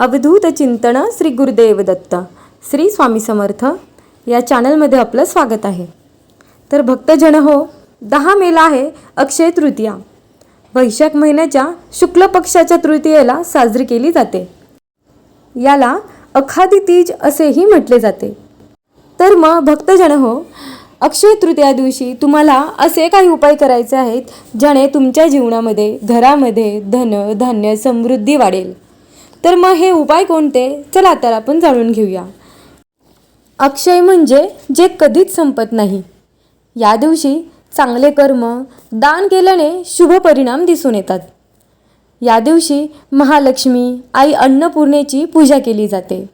अवधूत चिंतन श्री गुरुदेव दत्त. श्री स्वामी समर्थ. या चॅनलमध्ये आपलं स्वागत आहे. तर भक्तजन हो दहा मेला आहे अक्षय तृतीया. वैशाख महिन्याच्या शुक्ल पक्षाच्या तृतीयेला साजरी केली जाते. याला अखादी तीज असेही म्हटले जाते. तर मग भक्तजन हो अक्षय तृतीया दिवशी तुम्हाला असे काही उपाय करायचे आहेत ज्याने तुमच्या जीवनामध्ये घरामध्ये धन धान्य समृद्धी वाढेल. तर मग हे उपाय कोणते? चला तर आपण जाणून घेऊया. अक्षय म्हणजे जे कधीच संपत नाही. या दिवशी चांगले कर्म दान केल्याने शुभ परिणाम दिसून येतात. या दिवशी महालक्ष्मी आई अन्नपूर्णेची पूजा केली जाते.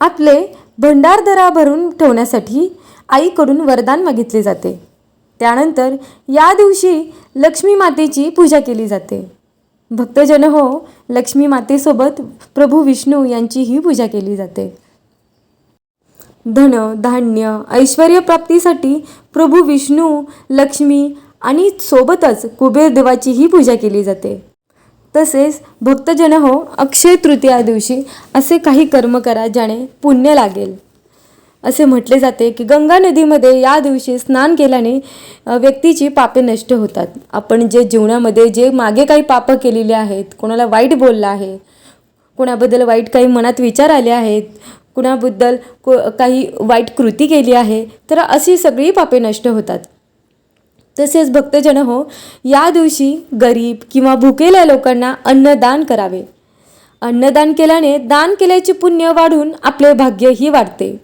आपले भंडारदरा भरून ठेवण्यासाठी आईकडून वरदान मागितले जाते. त्यानंतर या दिवशी लक्ष्मी मातेची पूजा केली जाते. भक्तजन हो लक्ष्मी मातेसोबत प्रभू विष्णू यांचीही पूजा केली जाते. धन धान्य ऐश्वर प्राप्तीसाठी प्रभू विष्णू लक्ष्मी आणि सोबतच कुबेर देवाचीही पूजा केली जाते. तसेच भक्तजन हो अक्षय तृतीया दिवशी असे काही कर्म करा ज्याने पुण्य लागेल. असे म्हटले जाते की गंगा नदीमध्ये या दिवशी स्नान केल्याने व्यक्तीची पापे नष्ट होतात. आपण जे जीवनामध्ये जे मागे काही पापं केलेली आहेत कोणाला वाईट बोललं आहे कोणाबद्दल वाईट काही मनात विचार आले आहेत कुणाबद्दल को काही वाईट कृती केली आहे तर अशी सगळी पापे नष्ट होतात. तसेच भक्तजन हो या दिवशी गरीब किंवा भुकेल्या लोकांना अन्नदान करावे. अन्नदान केल्याने दान केल्याचे पुण्य वाढून आपले भाग्यही वाढते.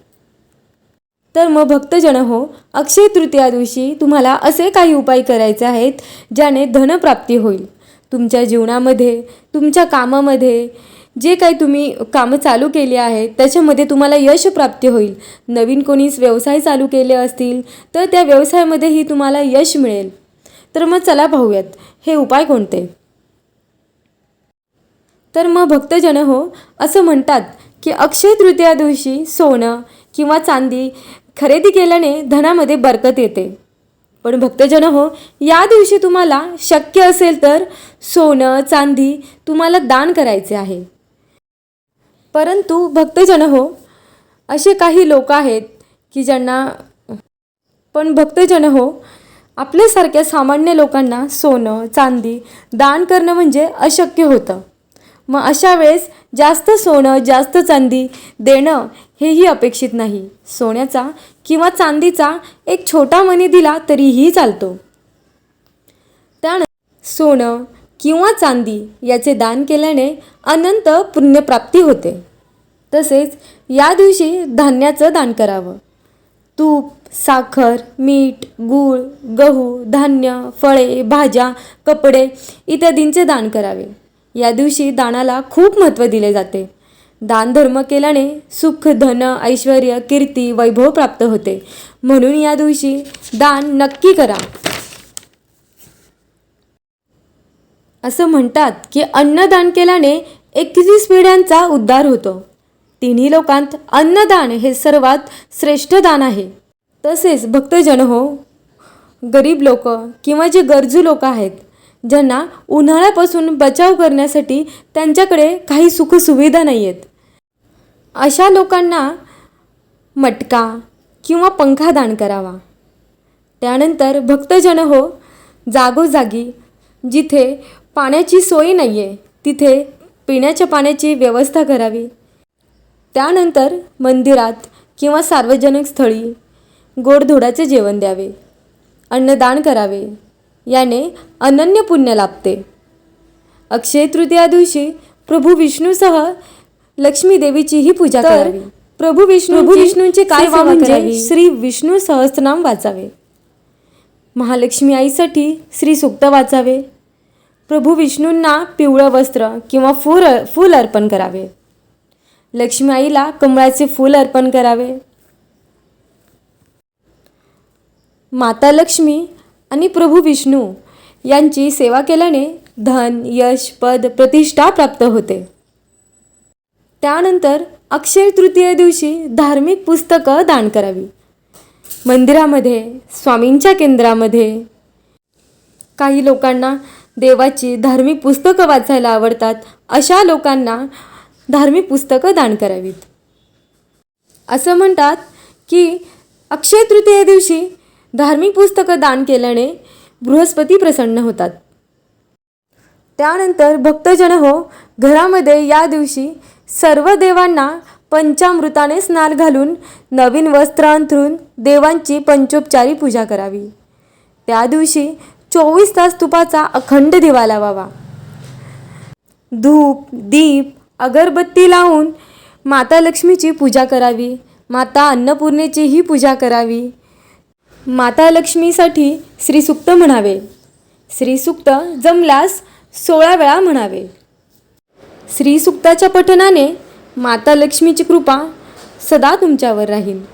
तर मग भक्तजन हो अक्षय तृतीया दिवशी तुम्हाला असे काही उपाय करायचे आहेत ज्याने धनप्राप्ती होईल. तुमच्या जीवनामध्ये तुमच्या कामामध्ये जे काही तुम्ही कामं चालू केली आहेत त्याच्यामध्ये तुम्हाला यश प्राप्ती होईल. नवीन कोणीच व्यवसाय चालू केले असतील तर त्या व्यवसायामध्येही तुम्हाला यश मिळेल. तर मग चला पाहूयात हे उपाय कोणते? तर मग भक्तजन हो असं म्हणतात की अक्षय तृतीया दिवशी सोनं किंवा चांदी खरेदी केल्याने धनामध्ये बरकत येते. पण भक्तजन हो या दिवशी तुम्हाला शक्य असेल तर सोनं चांदी तुम्हाला दान करायचे आहे. परंतु भक्तजन हो असे काही लोक आहेत की ज्यांना पण भक्तजन हो आपल्यासारख्या सामान्य लोकांना सोनं चांदी दान करणं म्हणजे अशक्य होतं. मग अशा वेळेस जास्त सोनं जास्त चांदी देणं हेही अपेक्षित नाही. सोन्याचा किंवा चांदीचा एक छोटा मणी दिला तरीही चालतो. त्यानंतर सोनं किंवा चांदी याचे दान केल्याने अनंत पुण्यप्राप्ती होते. तसेच या दिवशी धान्याचं दान करावं. तूप साखर मीठ गूळ गहू धान्य फळे भाज्या कपडे इत्यादींचे दान करावे. या दिवशी दानाला खूप महत्त्व दिले जाते. दानधर्म केल्याने सुख धन ऐश्वर कीर्ती वैभव प्राप्त होते. म्हणून या दिवशी दान नक्की करा. असं म्हणतात की अन्नदान केल्याने एकतीस पिढ्यांचा उद्धार होतो. तिन्ही लोकांत अन्नदान हे सर्वात श्रेष्ठ दान आहे. तसेच भक्तजन हो गरीब लोक किंवा जे गरजू लोक आहेत ज्यांना उन्हाळ्यापासून बचाव करण्यासाठी त्यांच्याकडे काही सुखसुविधा नाही आहेत अशा लोकांना मटका किंवा पंखा दान करावा. त्यानंतर भक्तजन हो जागोजागी जिथे पाण्याची सोय नाही आहे तिथे पिण्याच्या पाण्याची व्यवस्था करावी. त्यानंतर मंदिरात किंवा सार्वजनिक स्थळी गोडधोडाचे जेवण द्यावे. अन्नदान करावे. याने अनन्य पुण्य लाभते. अक्षय तृतीया दिवशी प्रभू विष्णूसह लक्ष्मी देवीचीही पूजा करावी. प्रभू विष्णू प्रभू विष्णूंची काय म्हणजे? श्री विष्णू सहस्रनाम वाचावे. महालक्ष्मी आईसाठी श्री सुक्त वाचावे. प्रभू विष्णूंना पिवळं वस्त्र किंवा फूल फूल अर्पण करावे. लक्ष्मी आईला कमळाचे फूल अर्पण करावे. माता लक्ष्मी आणि प्रभू विष्णू यांची सेवा केल्याने धन यश पद प्रतिष्ठा प्राप्त होते. त्यानंतर अक्षय तृतीय दिवशी धार्मिक पुस्तकं दान करावी. मंदिरामध्ये स्वामींच्या केंद्रामध्ये. काही लोकांना देवाची धार्मिक पुस्तकं वाचायला आवडतात अशा लोकांना धार्मिक पुस्तकं दान करावीत. असं म्हणतात की अक्षय तृतीय दिवशी धार्मिक पुस्तकं दान केल्याने बृहस्पती प्रसन्न होतात. त्यानंतर भक्तजन हो घरामध्ये या दिवशी सर्व देवांना पंचामृताने स्नान घालून नवीन वस्त्र अंथरून देवांची पंचोपचारी पूजा करावी. त्या दिवशी चोवीस तास तुपाचा अखंड दिवा लावावा. धूप दीप अगरबत्ती लावून माता लक्ष्मीची पूजा करावी माता अन्नपूर्णेचीही पूजा करावी. माता लक्ष्मीसाठी श्रीसुक्त म्हणावे. श्रीसुक्त जमल्यास सोळा वेळा म्हणावे. श्रीसुक्ताच्या पठनाने माता लक्ष्मीची कृपा सदा तुमच्यावर राहील.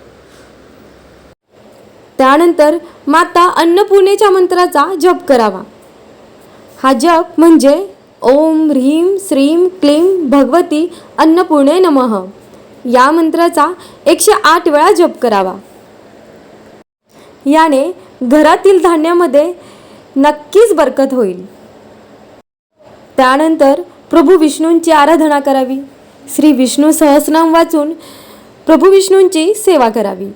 त्यानंतर माता अन्नपूर्णेच्या मंत्राचा जप करावा. हा जप म्हणजे ओम ह्रीम श्रीम क्लीम भगवती अन्नपूर्णे नमः. या मंत्राचा एकशे आठ वेळा जप करावा. याने घरातील धान्यामध्ये नक्कीच बरकत होईल. त्यानंतर प्रभू विष्णूंची आराधना करावी. श्री विष्णू सहस्रनाम वाचून प्रभू विष्णूंची सेवा करावी.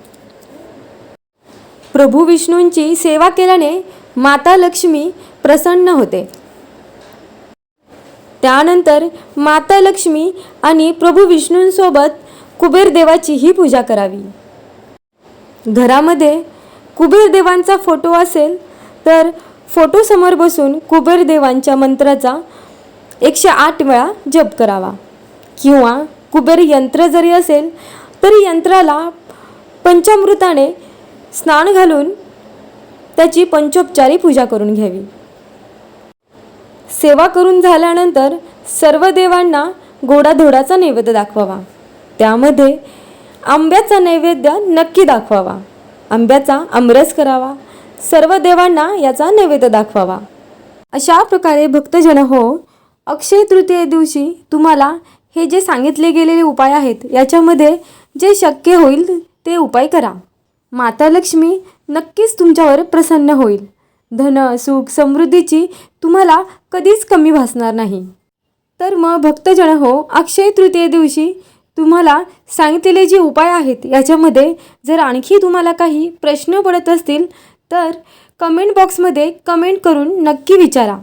प्रभू विष्णूंची सेवा केल्याने माता लक्ष्मी प्रसन्न होते. त्यानंतर माता लक्ष्मी आणि प्रभू विष्णूंसोबत कुबेर देवाचीही पूजा करावी. घरामध्ये कुबेर देवांचा फोटो असेल तर फोटोसमोर बसून कुबेर देवांच्या मंत्राचा एकशे आठ वेळा जप करावा. किंवा कुबेर यंत्र जरी असेल तरी यंत्राला पंचामृताने स्नान घालून त्याची पंचोपचारी पूजा करून घ्यावी. सेवा करून झाल्यानंतर सर्व देवांना गोडाधोडाचा नैवेद्य दाखवावा. त्यामध्ये आंब्याचा नैवेद्य नक्की दाखवावा. आंब्याचा आमरस करावा सर्व देवांना याचा नैवेद्य दाखवावा. अशा प्रकारे भक्तजन हो अक्षय तृतीये दिवशी तुम्हाला हे जे सांगितले गेलेले उपाय आहेत याच्यामध्ये जे शक्य होईल ते उपाय करा. माता लक्ष्मी नक्कीच तुमच्यावर प्रसन्न होईल. धन सुख समृद्धीची तुम्हाला कधीच कमी भासणार नाही. तर मग भक्तजन हो अक्षय तृतीये दिवशी तुम्हाला सांगितलेले जे उपाय आहेत याच्यामध्ये जर आणखी तुम्हाला काही प्रश्न पडत असतील तर कमेंट बॉक्समध्ये कमेंट करून नक्की विचारा.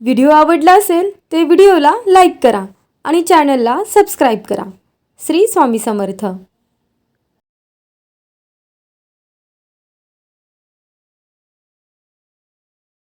व्हिडिओ आवडला असेल ते व्हिडिओला लाईक करा आणि चॅनलला सबस्क्राईब करा. श्री स्वामी समर्थ.